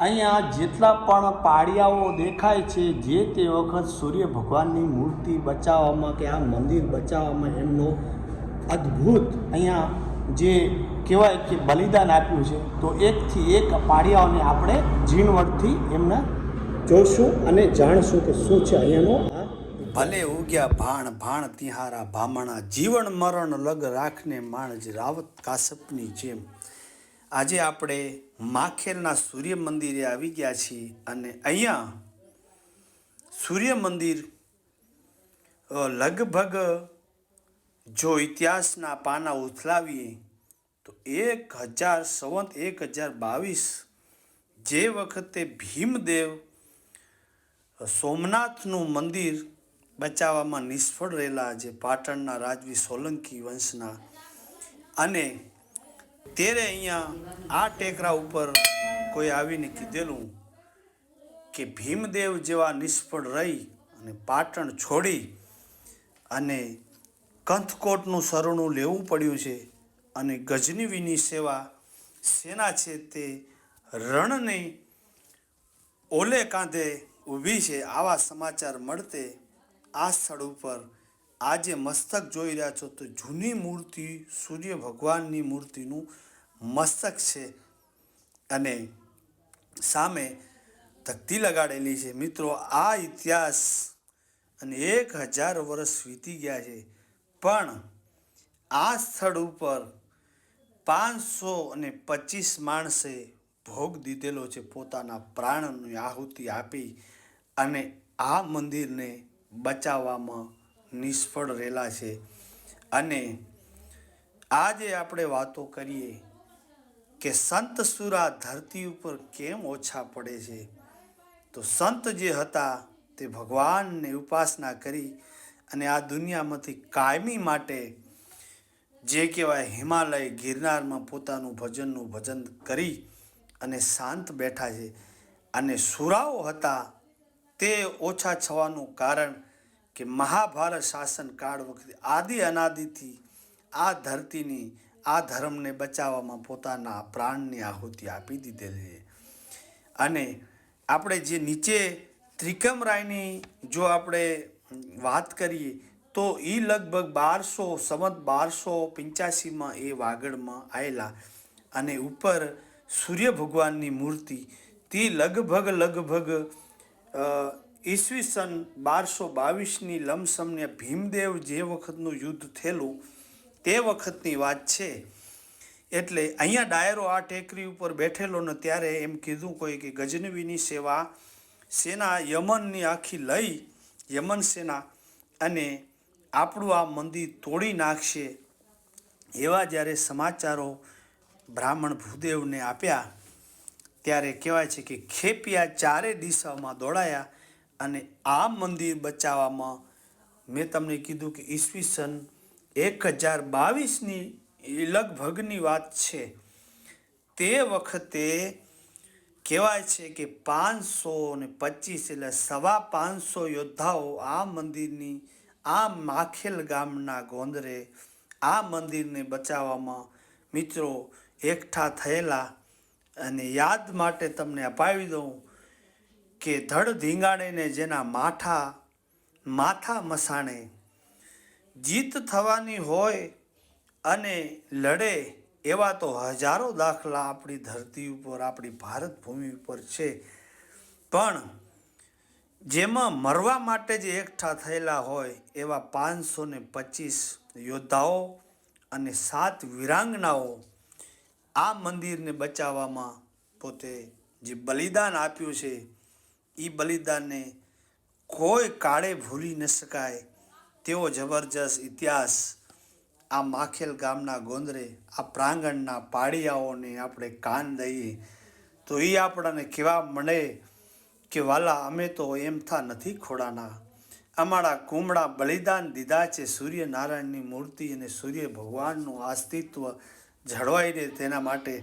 અહીંયા જેટલા પણ પાળિયાઓ દેખાય છે, જે તે વખત સૂર્ય ભગવાનની મૂર્તિ બચાવવામાં કે આ મંદિર બચાવવામાં એમનો અદ્ભુત અહીંયા જે કહેવાય કે બલિદાન આપ્યું છે, તો એકથી એક પાળિયાઓને આપણે ઝીણવટથી એમને જોઈશું અને જાણશું કે શું છે અહીંયાનો ભલે ઉગ્યા ભાણ ભાણ તિહારા ભામણા જીવન મરણ લગ રાખને માણજ રાવત કાસપની જેમ આજે આપણે માખેલના સૂર્ય મંદિરે આવી ગયા છીએ અને અહીંયા સૂર્ય મંદિર લગભગ જો ઇતિહાસના પાના ઉથલાવીએ, તો એક હજાર સંવત, એક હજાર બાવીસ જે વખતે ભીમદેવ સોમનાથનું મંદિર બચાવવામાં નિષ્ફળ રહેલા જે પાટણના રાજવી સોલંકી વંશના અને ત્યારે અહીંયા આ ટેકરા ઉપર કોઈ આવીને કીધેલું કે ભીમદેવ જેવા નિષ્ફળ રહી અને પાટણ છોડી અને કંથકોટનું શરણું લેવું પડ્યું છે અને ગજનીવીની સેવા સેના છે તે રણની ઓલે કાંધે ઊભી છે, આવા સમાચાર મળતે આ સ્થળ ઉપર આજે મસ્તક જોઈ રહ્યા છો તો જૂની મૂર્તિ સૂર્ય ભગવાનની મૂર્તિનું મસ્તક છે અને સામે તકતી લગાડેલી છે. મિત્રો, આ ઇતિહાસ અને એક હજાર વર્ષ વીતી ગયા છે, પણ આ સ્થળ ઉપર પાંચસો અને પચીસ માણસે ભોગ દીધેલો છે પોતાના પ્રાણની આહુતિ આપી અને આ મંદિરને બચાવવામાં નિષ્ફળ રહેલા છે. અને આજે આપણે વાતો કરીએ કે સંત સુરા ધરતી ઉપર કેમ ઓછા પડે છે? તો સંત જે હતા તે ભગવાનને ઉપાસના કરી અને આ દુનિયામાંથી કાયમી માટે જે કહેવાય હિમાલય ગિરનારમાં પોતાનું ભજનનું ભજન કરી અને શાંત બેઠા છે. અને સુરાઓ હતા તે ઓછા થવાનું કારણ કે મહાભારત શાસનકાળ વખતે આદિ અનાદિથી આ ધરતીની, આ ધર્મને બચાવવામાં પોતાના પ્રાણની આહુતિ આપી દીધેલી છે. અને આપણે જે નીચે ત્રિકમરાયની જો આપણે વાત કરીએ, તો એ લગભગ બારસો સંવત બારસો પંચ્યાસીમાં એ વાગડમાં આવેલા અને ઉપર સૂર્ય ભગવાનની મૂર્તિ, તે લગભગ લગભગ ઈસવીસન બારસો બાવીસની લમસમને ભીમદેવ જે વખતનું યુદ્ધ થયેલું, તે વખતની વાત છે. એટલે અહીંયા ડાયરો આ ટેકરી ઉપર બેઠેલો ને ત્યારે એમ કીધું કોઈ કે ગજનવીની સેવા સેના યમનની આખી લઈ, યમન સેના અને આપણું આ મંદિર તોડી નાખશે એવા જ્યારે સમાચારો બ્રાહ્મણ ભૂદેવને આપ્યા, ત્યારે કહેવાય છે કે ખેપિયા ચારે દિશામાં દોડાયા અને આ મંદિર બચાવવામાં મેં તમને કીધું કે ઈસવીસન એક હજાર બાવીસની લગભગની વાત છે. તે વખતે કહેવાય છે કે પાંચસો ને પચીસ એટલે સવા પાંચસો યોદ્ધાઓ આ મંદિરની, આ માખેલ ગામના ગોંદરે આ મંદિરને બચાવવામાં મિત્રો એકઠા થયેલા. અને યાદ માટે તમને અપાવી દઉં કે ધડ ધીંગાણીને જેના માથા માથા મસાણે. જીત થવાની હોય અને લડે એવા તો હજારો દાખલા આપણી ધરતી ઉપર, આપણી ભારત ભૂમિ ઉપર છે. પણ જેમાં મરવા માટે જે એકઠા થયેલા હોય એવા પાંચસો ને પચીસ યોદ્ધાઓ અને સાત વિરાંગનાઓ આ મંદિરને બચાવવામાં પોતે જે બલિદાન આપ્યું છે એ બલિદાનને કોઈ કાળે ભૂલી ન શકાય. તેવો જબરજસ્ત ઇતિહાસ આ માખેલ ગામના ગોંદરે, આ પ્રાંગણના પાડિયાઓને આપણે કાન દઈએ તો એ આપણને કહેવા મળે કે વાલા અમે તો એમ થા નથી ખોડાના. અમારા કુમળા બલિદાન દીધા છે સૂર્યનારાયણની મૂર્તિ અને સૂર્ય ભગવાનનું અસ્તિત્વ જળવાઈ રહે તેના માટે.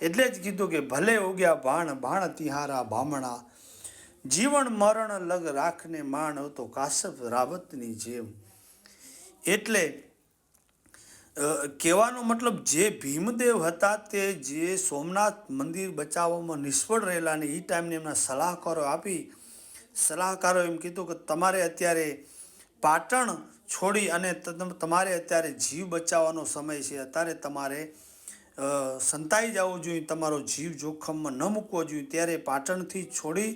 એટલે જ કીધું કે ભલે ઉગ્યા ભાણ ભાણ તિહારા ભામણા જીવન મરણ લગ રાખને માણ હતો કાશપ રાવતની જેમ. એટલે કહેવાનો મતલબ જે ભીમદેવ હતા તે જે સોમનાથ મંદિર બચાવવામાં નિષ્ફળ રહેલા ને એ ટાઈમને એમના સલાહકારો આપી, સલાહકારો એમ કીધું કે તમારે અત્યારે પાટણ છોડી અને તમારે અત્યારે જીવ બચાવવાનો સમય છે, અત્યારે તમારે સંતાઈ જવું જોઈએ, તમારો જીવ જોખમમાં ન મૂકવો જોઈએ, ત્યારે પાટણથી છોડી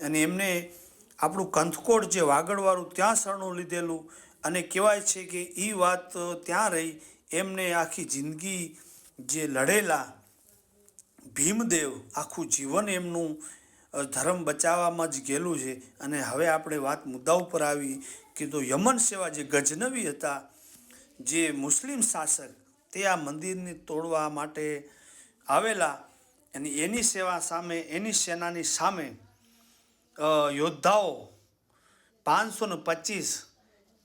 અને એમને આપણું કંથકોટ જે વાગડવાળું ત્યાં શરણું લીધેલું અને કહેવાય છે કે એ વાત ત્યાં રહી, એમને આખી જિંદગી જે લડેલા ભીમદેવ આખું જીવન એમનું ધર્મ બચાવવામાં જ ગયેલું છે. અને હવે આપણે વાત મુદ્દા ઉપર આવી કે તો યમન સેવા જે ગજનવી હતા, જે મુસ્લિમ શાસક તે આ મંદિરને તોડવા માટે આવેલા અને એની સેવા સામે, એની સેનાની સામે યોદ્ધાઓ પાંચસો ને પચીસ,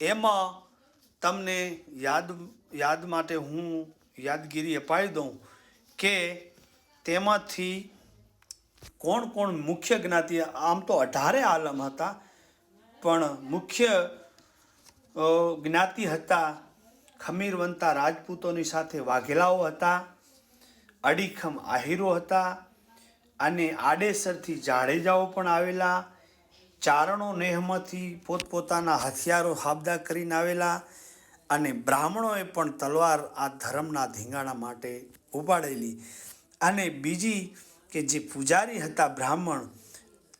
એમાં તમને યાદ યાદ માટે હું યાદગીરી અપાવી દઉં કે તેમાંથી કોણ કોણ મુખ્ય જ્ઞાતિ, આમ તો અઢારે આલમ હતા, પણ મુખ્ય જ્ઞાતિ હતા ખમીરવંતા રાજપૂતોની સાથે વાઘેલાઓ હતા, અડીખમ આહીરો હતા અને આડેસરથી જાડેજાઓ પણ આવેલા, ચારણો નેહમાંથી પોતપોતાના હથિયારો હાબદા કરીને આવેલા અને બ્રાહ્મણોએ પણ તલવાર આ ધર્મના ધીંગાણા માટે ઉપાડેલી. અને બીજી કે જે પૂજારી હતા બ્રાહ્મણ,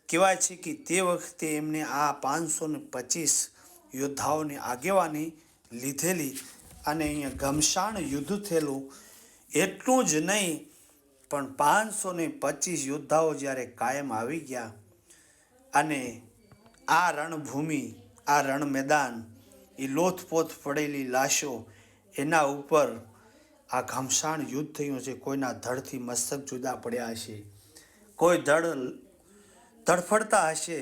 કહેવાય છે કે તે વખતે એમને આ પાંચસો ને પચીસ યોદ્ધાઓની આગેવાની લીધેલી અને અહીંયા ઘમસાણ યુદ્ધ થયેલું. એટલું જ નહીં પણ પાંચસો ને પચીસ યોદ્ધાઓ જ્યારે કાયમ આવી ગયા અને આ રણભૂમિ, આ રણ મેદાન એ લોથપોથ પડેલી લાશો એના ઉપર આ ઘમસાણ યુદ્ધ થયું છે. કોઈના ધડથી મસ્તક જુદા પડ્યા હશે. કોઈ ધડ તડફડતા હશે.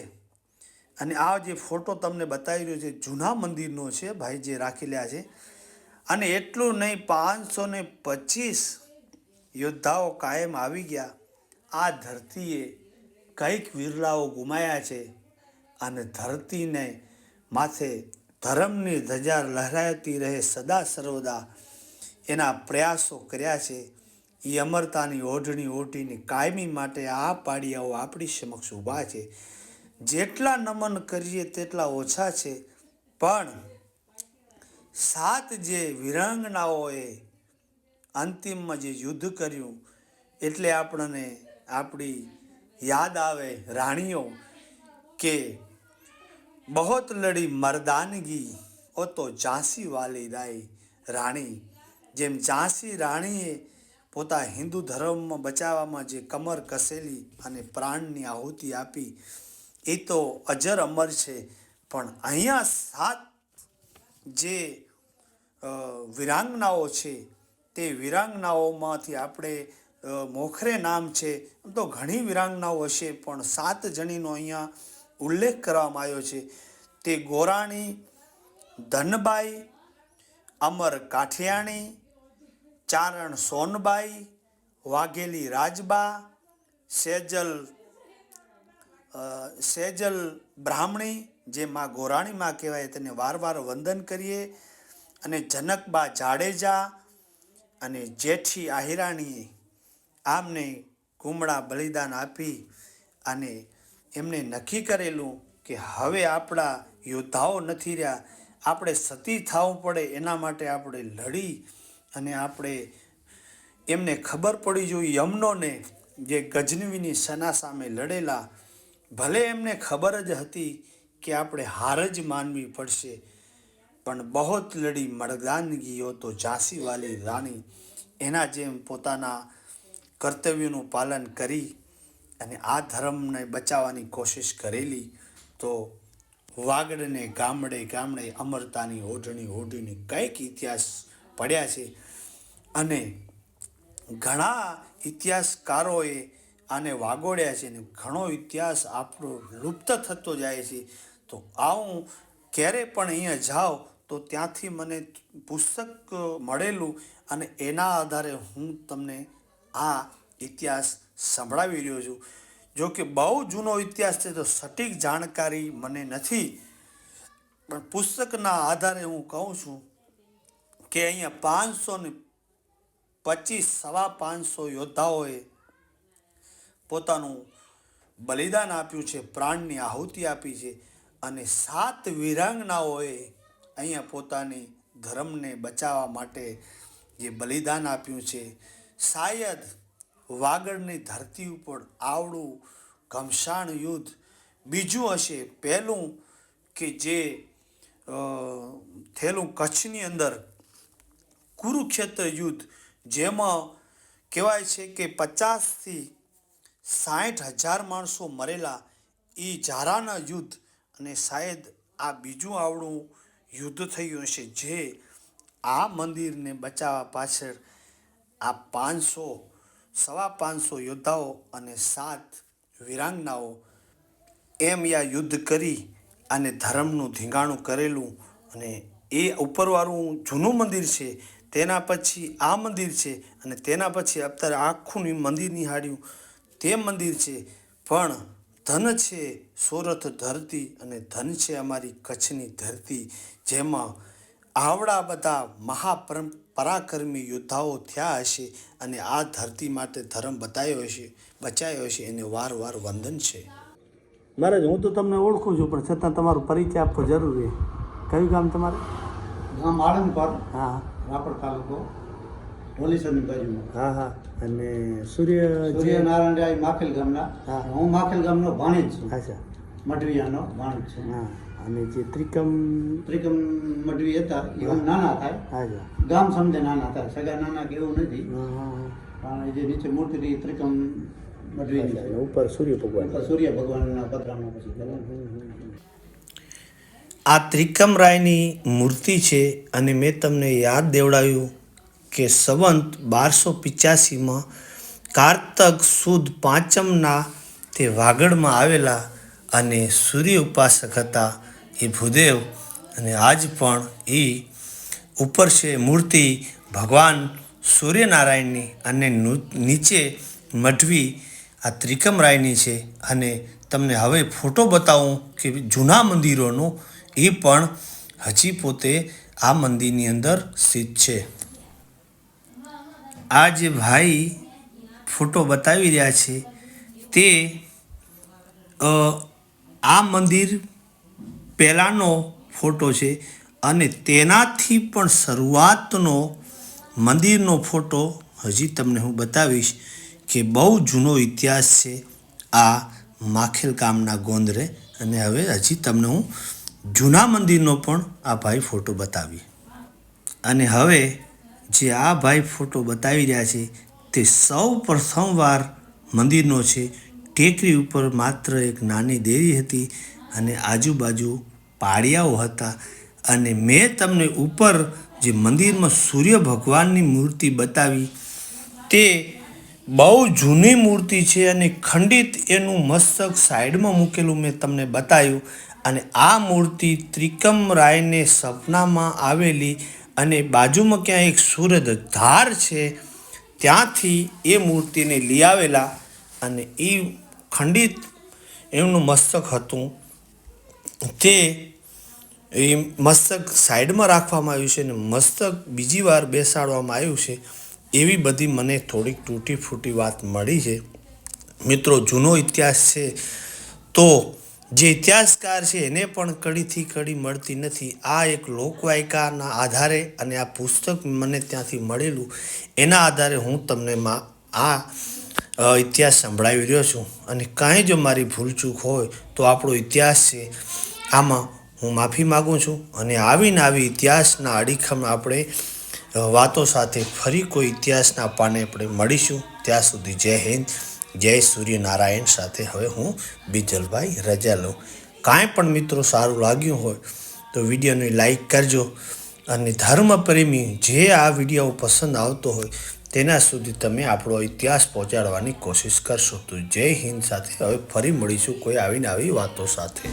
અને આ જે ફોટો તમને બતાવી રહ્યો છે જૂના મંદિરનો છે ભાઈ, જે રાખી લ્યા છે. અને એટલું નહીં પાંચસો ને પચીસ યોદ્ધાઓ કાયમ આવી ગયા. આ ધરતીએ કંઈક વિરલાઓ ગુમાયા છે અને ધરતીને માથે ધર્મની ધજા લહેરાતી રહે સદા સર્વદા. એના પ્રયાસો કર્યા છે. એ અમરતાની ઓઢણી ઓઢીને કાયમી માટે આ પાડિયાઓ આપણી સમક્ષ ઊભા છે. જેટલા નમન કરીએ તેટલા ઓછા છે. પણ સાત જે વિરાંગનાઓએ અંતિમમાં જે યુદ્ધ કર્યું, એટલે આપણને આપણી યાદ આવે રાણીઓ કે બહોત લડી મરદાનગી ઓ તો ઝાંસી વાલી દાઈ રાણી. જેમ ઝાંસી રાણીએ પોતા હિન્દુ ધર્મમાં બચાવવામાં જે કમર કસેલી અને પ્રાણની આહુતિ આપી, એ તો અજર અમર છે. પણ અહીંયા સાત જે વિરાંગનાઓ છે તે વિરાંગનાઓમાંથી આપણે મોખરે નામ છે. આમ તો ઘણી વિરાંગનાઓ હશે, પણ સાત જણીનો અહીંયા ઉલ્લેખ કરવામાં આવ્યો છે. તે ગોરાણી, ધનબાઈ, અમર કાઠિયાણી, ચારણ સોનબાઈ, વાઘેલી રાજબા, સેજલ સેજલ બ્રાહ્મણી જે માં ગોરાણીમાં કહેવાય તેને વાર વાર વંદન કરીએ. અને જનકબા જાડેજા અને જેઠી આહિરાણીએ આમને કુમળા બલિદાન આપી અને એમને નક્કી કરેલું કે હવે આપણા યોદ્ધાઓ નથી રહ્યા, આપણે સતી થવું પડે એના માટે આપણે લડી અને આપણે એમને ખબર પડી જોઈએ યમનોને જે ગજનવીની સના સામે લડેલા, ભલે એમને ખબર જ હતી કે આપણે હાર જ માનવી પડશે પણ બહોત લડી મર્દાનગી હો તો ઝાંસીવાલી રાણી. એના જેમ પોતાના કર્તવ્યનું પાલન કરી અને આ ધર્મને બચાવવાની કોશિશ કરેલી, તો વાગડને ગામડે ગામડે અમરતાની ઓઢણી ઓઢીને કંઈક ઇતિહાસ પડ્યા છે. અને ઘણા ઇતિહાસકારોએ આને વાગોડ્યા છે ને ઘણો ઇતિહાસ આપણો લુપ્ત થતો જાય છે. તો આવું ક્યારે પણ અહીંયા જાઓ તો ત્યાંથી મને પુસ્તક મળેલું અને એના આધારે હું તમને આ ઇતિહાસ સંભળાવી રહ્યો છું. જો કે બહુ જૂનો ઇતિહાસ છે તો સટીક જાણકારી મને નથી. પણ પુસ્તકના આધારે હું કહું છું કે અહીંયા પાંચસો ને પચીસ, સવા પાંચસો યોદ્ધાઓએ પોતાનું બલિદાન આપ્યું છે, પ્રાણની આહુતિ આપી છે. અને સાત વીરાંગનાઓએ અહીંયા પોતાની ધર્મને બચાવવા માટે જે બલિદાન આપ્યું છે શાયદ વાગડની ધરતી ઉપર આવડું ઘમસાણ યુદ્ધ. બીજું હશે, પહેલું કે જે થયેલું કચ્છની અંદર કુરુક્ષેત્ર યુદ્ધ, જેમાં કહેવાય છે કે પચાસથી સાઠ હજાર માણસો મરેલા એ ઝારાના યુદ્ધ અને શાયદ આ બીજું આવડું યુદ્ધ થયું હશે જે આ મંદિરને બચાવવા પાછળ આ પાંચસો, સવા પાંચસો યોદ્ધાઓ અને સાત વીરાંગનાઓ એમ યા યુદ્ધ કરી અને ધર્મનું ધીંગાણું કરેલું અને એ ઉપરવાળું જૂનું મંદિર છે, તેના પછી આ મંદિર છે અને તેના પછી અત્યારે આખું મંદિર નિહાળ્યું તે મંદિર છે. પણ ધન છે સુરત ધરતી અને ધન છે અમારી કચ્છની ધરતી જેમાં આવડા બધા મહાપરમ પરાક્રમી યોદ્ધાઓ થયા હશે અને આ ધરતી માટે ધર્મ બતાવ્યો હશે બચાવ્યો હશે એને વાર વાર વંદન છે. મહારાજ હું તો તમને ઓળખું છું પણ છતાં તમારો પરિચય આપવો જરૂરી કયું ગામ તમારે? ગામ આળંગપર હા. રાપર તાલુકો. હોલીસરની બાજુમાં. હા હા. અને સૂર્ય સૂર્યનારાયણ રાય માખેલ ગામના. હા. હું માખેલ ગામનો ભાણેજ છું. અચ્છા. મઢવિયાનો ભાણેજ છું. હા. અને જે ત્રિકમ ત્રિકમ મઢવી હતા એ હું. નાના થાય. ગામ સમજે નાના હતા સગા નાના કે એવું નથી. પણ જે નીચે મૂર્તિ ત્રિકમ મઢવી ઉપર સૂર્ય ભગવાન. સૂર્ય ભગવાનના પતરામાં પછી આ ત્રિકમ રાયની મૂર્તિ છે અને મેં તમને યાદ દેવડાવ્યું. કે સંવંત બારસો પિચ્યાસીમાં કારતક સુદ પાંચમના તે વાગડમાં આવેલા અને સૂર્ય ઉપાસક હતા એ ભૂદેવ. અને આજ પણ એ ઉપર છે મૂર્તિ ભગવાન સૂર્યનારાયણની અને નીચે મઢવી આ ત્રિકમરાયની છે. અને તમને હવે ફોટો બતાવું કે જૂના મંદિરોનો એ પણ હજી પોતે આ મંદિરની અંદર સ્થિત છે. આ જે ભાઈ ફોટો બતાવી રહ્યા છે. તે આ મંદિર પહેલાંનો ફોટો છે અને તેનાથી પણ શરૂઆતનો મંદિરનો ફોટો હજી તમને હું બતાવીશ કે બહુ જૂનો ઇતિહાસ છે આ માખેલ ગામના ગોંદરે. અને હવે હજી તમને હું જૂના મંદિરનો પણ આ ભાઈ ફોટો બતાવી અને હવે જે આ ભાઈ ફોટો બતાવી રહ્યા છે, તે સૌ પ્રથમવાર મંદિરનો છે. ટેકરી ઉપર માત્ર એક નાની દેરી હતી અને આજુબાજુ પાળિયાઓ હતા. અને મેં તમને ઉપર જે મંદિરમાં સૂર્ય ભગવાનની મૂર્તિ બતાવી, તે બહુ જૂની મૂર્તિ છે અને ખંડિત એનું મસ્તક સાઈડમાં મૂકેલું મેં તમને બતાવ્યું. અને આ મૂર્તિ ત્રિકમ રાયને સપનામાં આવેલી અને બાજુમાં ક્યાં એક સૂરજ ધાર છે, ત્યાંથી એ મૂર્તિને લઈ આવેલા અને એ ખંડિત એમનું મસ્તક હતું. તે એ મસ્તક સાઈડમાં રાખવામાં આવ્યું છે અને મસ્તક બીજી વાર બેસાડવામાં આવ્યું છે. એવી બધી મને થોડીક તૂટી ફૂટી વાત મળી છે. મિત્રો, જૂનો ઇતિહાસ છે. તો જે ઇતિહાસકાર છે, એને પણ કડીથી કડી મળતી નથી. આ એક લોકવાયકાના આધારે અને આ પુસ્તક મને ત્યાંથી મળેલું, એના આધારે હું તમને આ ઇતિહાસ સંભળાવી રહ્યો છું. અને કાંઈ જો મારી ભૂલચૂક હોય, તો આપણો ઇતિહાસ છે, આમાં હું માફી માગું છું. અને આવીને આવી ઇતિહાસના અડીખમ આપણે વાતો સાથે ફરી કોઈ ઇતિહાસના પાને આપણે મળીશું. ત્યાં સુધી જય હિન્દ. જય સૂર્યનારાયણ સાથે હવે હું બીજલભાઈ રજા લઉં કાંઈ પણ મિત્રો સારું લાગ્યું હોય તો વિડીયોને લાઈક કરજો અને ધર્મપ્રેમી જે આ વીડિયો પસંદ આવતો હોય તેના સુધી તમે આપણો ઇતિહાસ પહોંચાડવાની કોશિશ કરશો. તો જય હિન્દ સાથે હવે ફરી મળીશું કોઈ આવીને આવી વાતો સાથે.